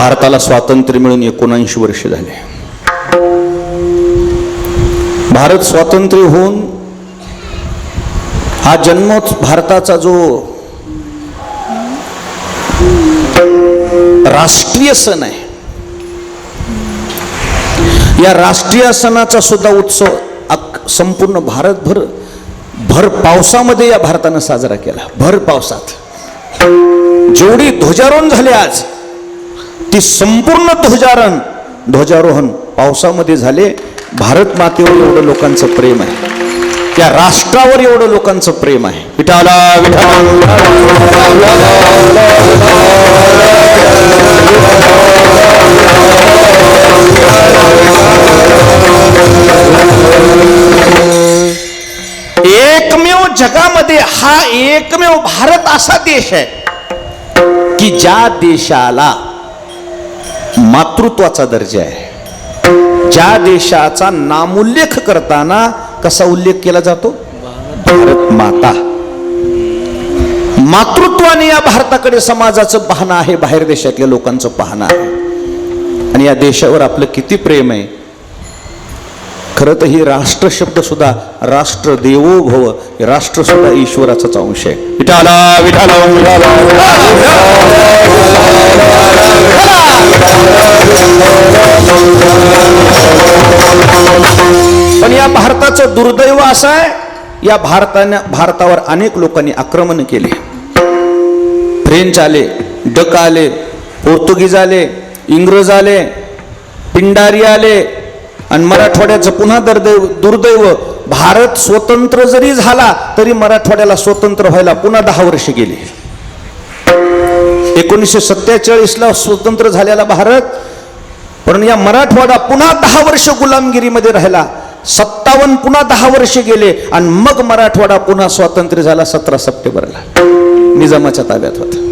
भारताला स्वातंत्र्य मिळून एकोणऐंशी वर्ष झाले. भारत स्वातंत्र्य होऊन हा जन्मोच भारताचा जो राष्ट्रीय सण आहे या राष्ट्रीय सणाचा सुद्धा उत्सव संपूर्ण भारतभर भर पावसामध्ये या भारतानं साजरा केला. भर पावसात. जेवढी ध्वजारोहण झाले आज ती संपूर्ण ध्वजारण ध्वजारोहण पावसामध्ये झाले. भारत मातेवर एवढं लोकांचं प्रेम आहे. त्या राष्ट्रावर एवढं लोकांचं प्रेम आहे. विठाला एकमेव जगामध्ये हा एकमेव भारत असा देश आहे की ज्या देशाला मातृत्वाचा दर्जा आहे ज्या देशाचा नामोल्लेख करताना कसा उल्लेख केला जातो भारत माता मातृत्वाने या भारताकडे समाजाचं पाहणं आहे बाहेर देशातल्या लोकांचं पाहणं आहे आणि या देशावर आपलं किती प्रेम आहे खरं तर ही राष्ट्र शब्द सुद्धा राष्ट्र देवो भव राष्ट्र सुद्धा ईश्वराचाच अंश आहे विठाला विठाला भारताचं दुर्दैव असं आहे या भारतानं भारतावर अनेक लोकांनी आक्रमण केले. फ्रेंच आले डक आले पोर्तुगीज आले इंग्रज आले पिंडारी आले आणि मराठवाड्याचं पुन्हा दुर्दैव दुर्दैव भारत स्वतंत्र जरी झाला तरी मराठवाड्याला स्वतंत्र व्हायला पुन्हा दहा वर्ष गेली. एकोणीसशे सत्तेचाळीसला स्वतंत्र झालेला भारत पण या मराठवाडा पुन्हा दहा वर्ष गुलामगिरीमध्ये राहिला. सत्तावन्न पुन्हा दहा वर्षे गेले आणि मग मराठवाडा पुन्हा स्वातंत्र्य झाला सतरा सप्टेंबरला. निजामाच्या ताब्यात होता.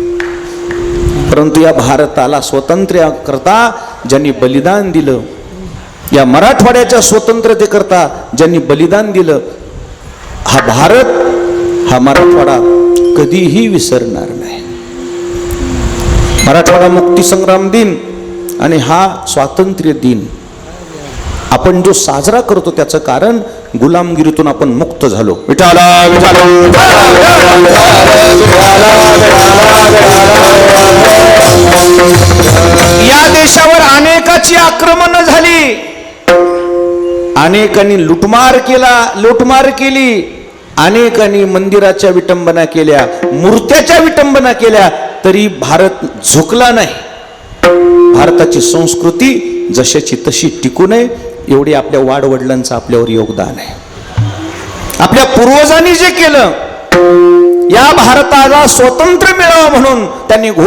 परंतु या भारताला स्वातंत्र्य करता ज्यांनी बलिदान दिलं या मराठवाड्याच्या स्वतंत्रतेकरता ज्यांनी बलिदान दिलं हा भारत हा मराठवाडा कधीही विसरणार नाही. मराठवाडा मुक्ती संग्राम दिन आणि हा स्वातंत्र्य दिन आपण जो साजरा करतो त्याचं कारण गुलामगिरीतून आपण मुक्त झालो. विठाला या देशावर अनेकाची आक्रमण झाली. अनेकांनी लुटमार केला लुटमार केली. अनेकांनी मंदिराच्या विटंबना केल्या मूर्त्याच्या विटंबना केल्या तरी भारत झुकला नाही. भारताची संस्कृती जशाची तशी टिकू नये एवढी आपल्या वाडवडिलांचं आपल्यावर योगदान आहे. आपल्या पूर्वजांनी जे केलं या भारताला स्वतंत्र मिळावं म्हणून त्यांनी घोष